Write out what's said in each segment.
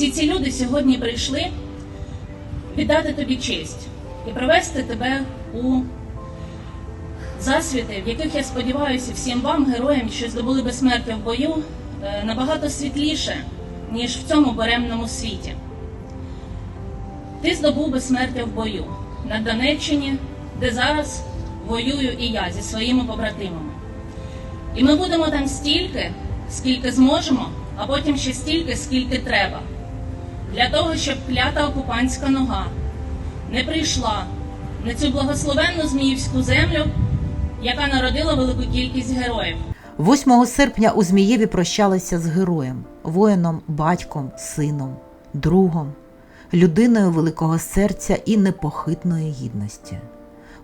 Всі ці люди сьогодні прийшли віддати тобі честь і привести тебе у засвіти, в яких я сподіваюся, всім вам, героям, що здобули безсмертя в бою, е, набагато світліше, ніж в цьому беремному світі. Ти здобув безсмертя в бою на Донеччині, де зараз воюю і я зі своїми побратимами. І ми будемо там стільки, скільки зможемо, а потім ще стільки, скільки треба. Для того, щоб клята окупантська нога не прийшла на цю благословенну Зміївську землю, яка народила велику кількість героїв. 8 серпня у Змієві прощалися з героєм, воїном, батьком, сином, другом, людиною великого серця і непохитної гідності.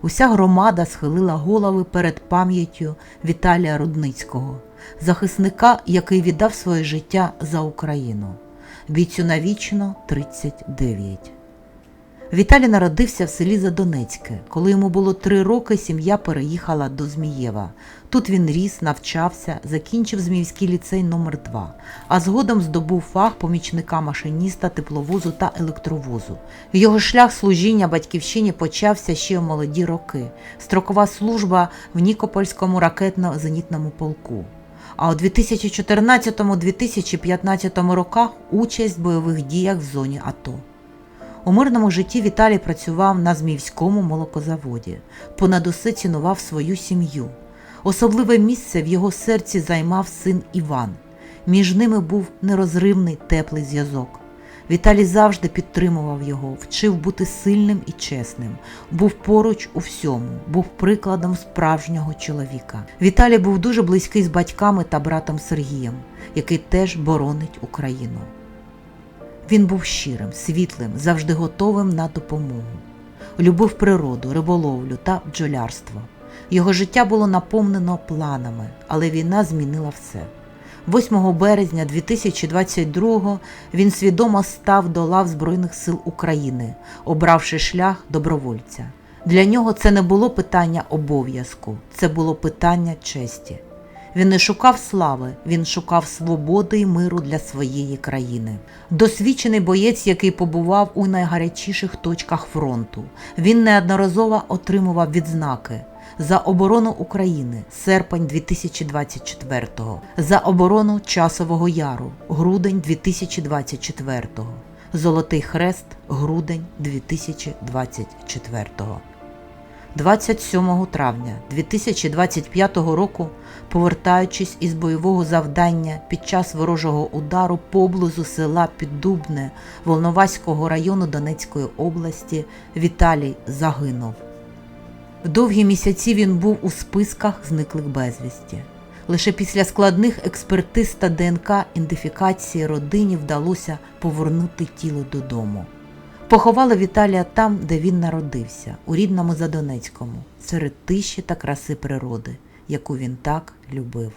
Уся громада схилила голови перед пам'яттю Віталія Рудницького, захисника, який віддав своє життя за Україну. Бійцю навічно 39. Віталій народився в селі Задонецьке. Коли йому було три роки, сім'я переїхала до Змієва. Тут він ріс, навчався, закінчив Зміївський ліцей номер 2 а згодом здобув фах помічника машиніста, тепловозу та електровозу. Його шлях служіння батьківщині почався ще в молоді роки. Строкова служба в Нікопольському ракетно-зенітному полку. А у 2014-2015 роках участь в бойових діях в зоні АТО. У мирному житті Віталій працював на Зміївському молокозаводі, понад усе цінував свою сім'ю. Особливе місце в його серці займав син Іван. Між ними був нерозривний теплий зв'язок. Віталій завжди підтримував його, вчив бути сильним і чесним, був поруч у всьому, був прикладом справжнього чоловіка. Віталій був дуже близький з батьками та братом Сергієм, який теж боронить Україну. Він був щирим, світлим, завжди готовим на допомогу. Любив природу, риболовлю та бджолярство. Його життя було наповнено планами, але війна змінила все. 8 березня 2022 він свідомо став до лав Збройних сил України, обравши шлях добровольця. Для нього це не було питання обов'язку, це було питання честі. Він не шукав слави, він шукав свободи і миру для своєї країни. Досвідчений боєць, який побував у найгарячіших точках фронту. Він неодноразово отримував відзнаки за оборону України серпень 2024, за оборону Часового Яру, грудень 2024, Золотий Хрест, грудень 2024. 27 травня 2025 року, повертаючись із бойового завдання під час ворожого удару поблизу села Піддубне Волноваського району Донецької області, Віталій загинув. Довгі місяці він був у списках зниклих безвісті. Лише після складних експертиз та ДНК ідентифікації родині вдалося повернути тіло додому. Поховали Віталія там, де він народився, у рідному Задонецькому, серед тиші та краси природи, яку він так любив.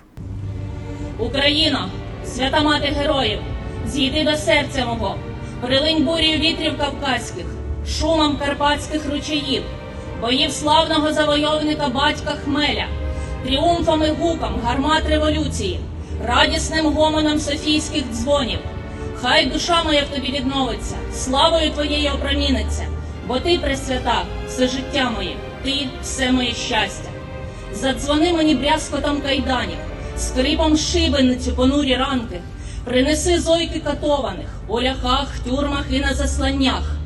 Україно, свята мати героїв, зійди до серця мого, прилинь бурію вітрів кавказьких, шумом карпатських ручаїв, боїв славного завойовника батька Хмеля, тріумфом і гуком гармат революції, радісним гомоном софійських дзвонів. Хай душа моя в тобі відновиться, славою твоєю опроміниться, бо ти, пресвята, все життя моє, ти все моє щастя. Задзвони мені брязкотом кайданів, скрипом шибеницю понурі ранки, принеси зойки катованих у ляхах, тюрмах і на засланнях,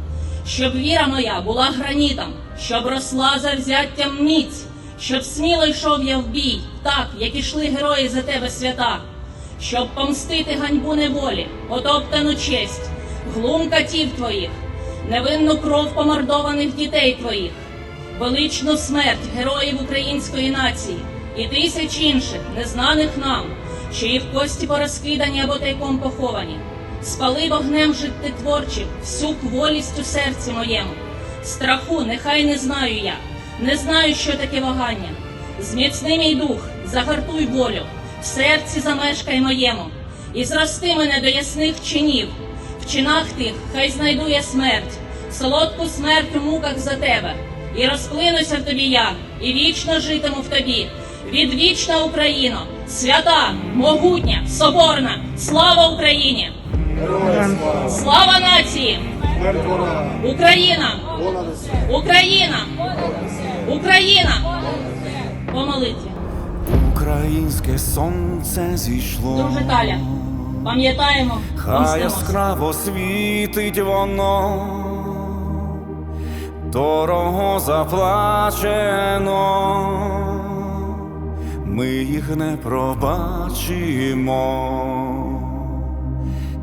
щоб віра моя була гранітом, щоб росла за взяттям міць, щоб сміло йшов я в бій, так, як ішли герої за тебе свята, щоб помстити ганьбу неволі, потоптану честь, глум катів твоїх, невинну кров помордованих дітей твоїх величну смерть героїв української нації і тисяч інших, незнаних нам, що їх кості порозкидані або тайком поховані. Спали вогнем життєтворчим всю кволість у серці моєму. Страху нехай не знаю я, не знаю, що таке вагання. Зміцни мій дух, загартуй волю, в серці замешкай моєму, і зрости мене до ясних чинів. В чинах тих хай знайду я смерть, солодку смерть у муках за тебе, і розплинуся в тобі я, і вічно житиму в тобі. Відвічна Україно, свята, могутня, соборна, слава Україні! Слава! Нації! Україна! Україна! Україна! По молитві. Українське сонце зійшло. Друже Таля, пам'ятаємо, Хай яскраво світить воно, дорого заплачено, ми їх не пробачимо,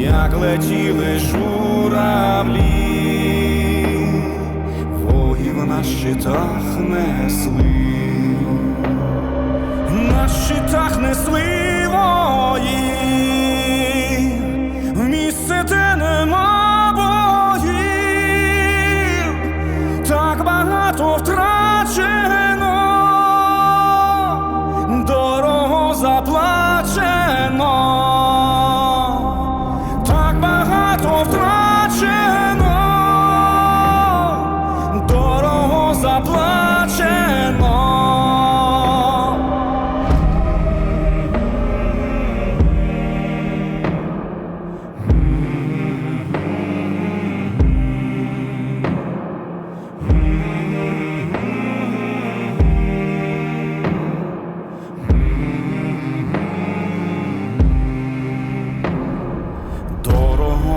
як летіли журавлі, воїв на щитах несли. На щитах несли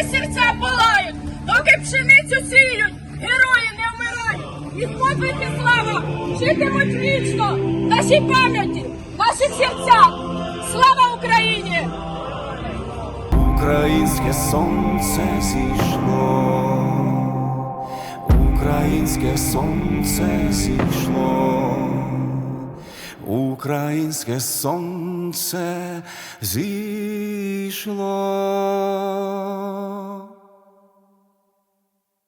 Доки серця палають, доки пшеницю сіють, герої не вмирають. І подвиг і слава житимуть вічно в нашій пам'яті, в наших серцях. Слава Україні! Українське сонце зійшло, українське сонце зійшло, українське сонце зійшло прийшло.